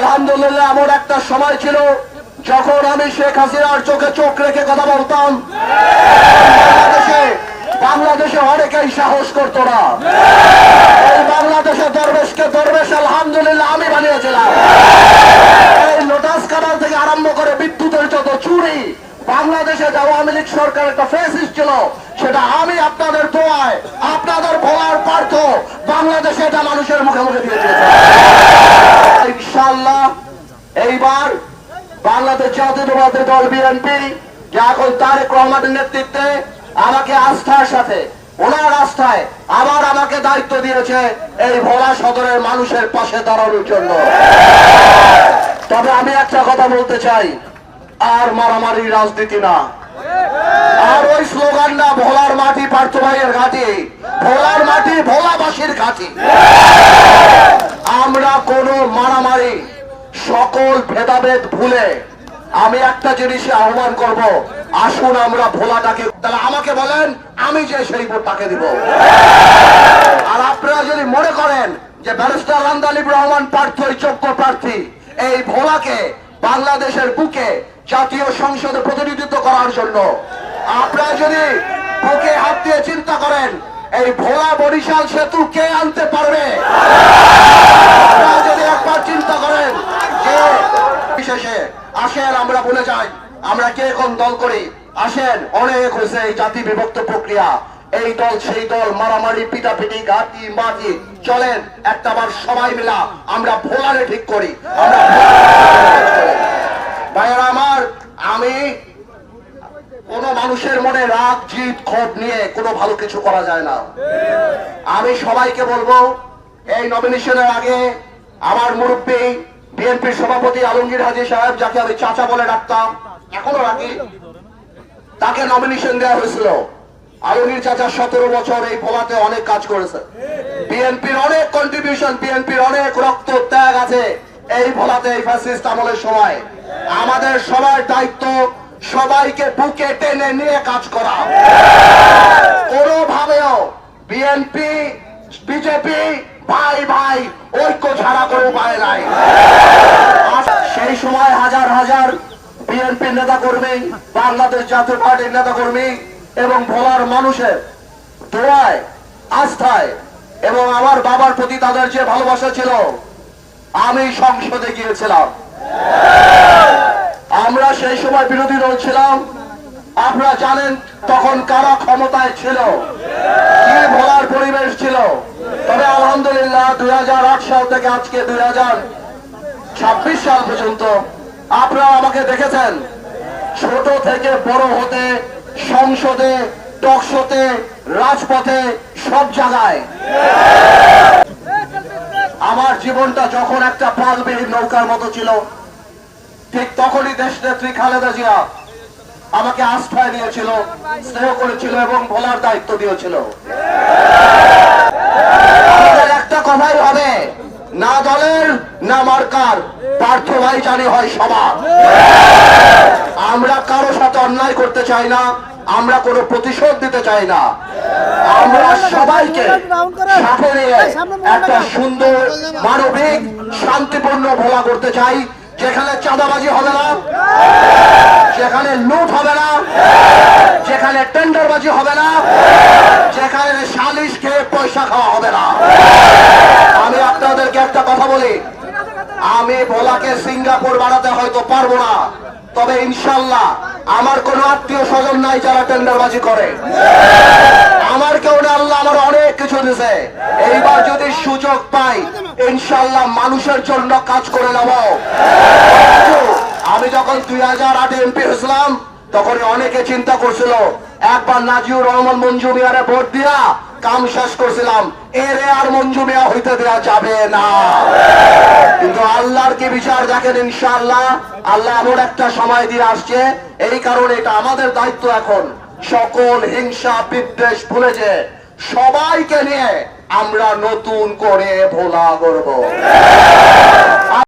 আলহামদুলিল্লাহ, এমন একটা সময় ছিল যখন আমি শেখ হাসিনার চোখে চোখ রেখে কথা বলতাম। বাংলাদেশে অনেকেই সাহস করতো না। এই বাংলাদেশে দরবেশকে দরবেশ, আলহামদুলিল্লাহ, আমি বানিয়েছিলাম। এই লোটাস কানাল থেকে আরম্ভ করে বিদ্যুতের যত চুরি, বাংলাদেশে যে আওয়ামী লীগ সরকার একটা ফেসিস ছিল, সেটা আমি আপনাদের দোয়ায়, আপনাদের ভোলার পার্থ বাংলাদেশে এটা মানুষের মুখে মুখে দিয়েছে। এইবার বাংলাদেশ জাতীয়তাবাদী দল বিএনপি যা এখন তারেক রহমানের নেতৃত্বে আমাকে আস্থার সাথে, ওনার আস্থায় আবার আমাকে দায়িত্ব দিয়েছে এই ভোলা সদরের মানুষের পাশে দাঁড়ানোর জন্য। তবে আমি একটা কথা বলতে চাই, আর মারামারি রাজনীতি না। আর ওই স্লোগান না, ভোলার মাটি পার্থ ভাইয়ের ঘাটি, ভোলার মাটি ভোলাবাসীর ঘাটি। আমরা কোনো মারামারি সকল ভেদাভেদ ভুলে আমি একটা জিনিসে আহ্বান করব, আসুন আমরা ভোলাটাকে, তাহলে আমাকে বলেন, আমি যে সেই ভোটটাকে দিব। আর আপনারা যদি মনে করেন যে ব্যারিস্টার আন্দালিব রহমান প্রার্থী যোগ্য প্রার্থী, এই ভোলাকে বাংলাদেশের বুকে জাতীয় সংসদে প্রতিনিধিত্ব করার জন্য, আপনারা যদি বুকে হাত দিয়ে চিন্তা করেন, এই ভোলা বরিশাল সেতু কে আনতে পারবে? আপনারা যদি একবার চিন্তা করেন যে বিশেষে আসেন, আমরা বলে যাই, আমরা কে কোন দল করি? আসেন, অনেক হয়েছে এই জাতি বিভক্ত প্রক্রিয়া। এই দল, সেই দল, মারামারি, পিটাপিটি গাতি মাটি, চলেন একটা বার সবাই মিলা আমরা ভোলারে ঠিক করি। আমরা ভাইয়েরা আমার, আমি কোন মানুষের মনে রাগ জিত ক্ষোভ নিয়ে কোনো ভালো কিছু করা যায় না। আমি সবাইকে বলব, এই নমিনেশনের আগে আমার মুরব্বী বিএনপির সভাপতি আলমগীর হাজি সাহেব, যাকে আমি চাচা বলে ডাকতাম, এখনও রাখি তাকে নমিনেশন দেওয়া হয়েছিল। আলমগীর চাচা সতেরো বছর এই ভোলাতে অনেক কাজ করেছে। বিএনপির অনেক কন্ট্রিবিউশন বিএনপির অনেক রক্ত ত্যাগ আছে এই ভোলাতে, এই ফ্যাসিস্ট আমলের সময়। আমাদের সবার দায়িত্ব সবাইকে বুকে টেনে নিয়ে কাজ করা। কোনোভাবেও বিএনপি, বিজেপি ভাই ভাই, ঐক্য ছাড়া কোনো উপায় নাই। সেই সময় হাজার হাজার বিএনপি নেতা কর্মী বাংলাদেশ জাতীয় পার্টির নেতা কর্মী এবং ভোলার মানুষের দোয়ায়, আস্থায় এবং আমার বাবার প্রতি তাদের যে ভালোবাসা ছিল, আমি সংসদে গিয়েছিলাম। আমরা সেই সময় বিরোধী দল ছিলাম। আপনারা জানেন তখন কারা ক্ষমতায় ছিল? কি ভোলার পরিবেশ ছিল? তবে আলহামদুলিল্লাহ দুই সাল থেকে আজকে দুই ছাব্বিশ সাল পর্যন্ত আপনারা আমাকে দেখেছেন। ছোট থেকে বড় হতে, সংসদে, টকশোতে, রাজপথে, সব জায়গায়। আমার জীবনটা যখন একটা পালবিহীন নৌকার মতো ছিল, ঠিক তখনই দেশ নেত্রী খালেদা জিয়া আমাকে আস্থায় নিয়েছিল স্নেহ করেছিল এবং ভোলার দায়িত্ব দিয়েছিল। একটা কথাই হবে, না দলের, না মার্কার, পার্থ ভাই জানি হয় সবার। আমরা কারও সাথে অন্যায় করতে চাই না, আমরা কোনো প্রতিশোধ দিতে চাই না। আমরা সবাইকে সাথে নিয়ে একটা সুন্দর, মানবিক, শান্তিপূর্ণ ভোলা করতে চাই। যেখানে চাঁদাবাজি হবে না, যেখানে লুট হবে না, যেখানে টেন্ডারবাজি হবে না, যেখানে সালিশ খেয়ে পয়সা খাওয়া হবে না। আমি আপনাদেরকে একটা কথা বলি, আমি ভোলাকে সিঙ্গাপুর বাড়াতে হয়তো পারব না, তবে ইনশাল্লাহ আমার কোনো আত্মীয় স্বজন নাই যারা টেন্ডারবাজি করে। আমার কেউ না, আল্লাহ আমার অনেক দিছে এইবার যদি সুযোগ পাই, ইনশাল্লাহ মানুষের জন্য কাজ করে নেব। আমি যখন দুই হাজার আটে এমপি হয়েছিলাম তখন অনেকে চিন্তা করছিল, একবার নাজিউর রহমান মঞ্জু মিয়ারে ভোট দিয়া কাম শেষ করছিলাম, এরে আর মঞ্জু মিয়া হইতে দেওয়া যাবে না। কিন্তু আল্লাহর কি বিচার দেখেন ইনশাআল্লাহ? আল্লাহ এমন একটা সময় দিয়ে আসছে, এই কারণে এটা আমাদের দায়িত্ব এখন। সকল হিংসা বিদ্বেষ ভুলে যে সবাইকে নিয়ে আমরা নতুন করে ভোলা করব।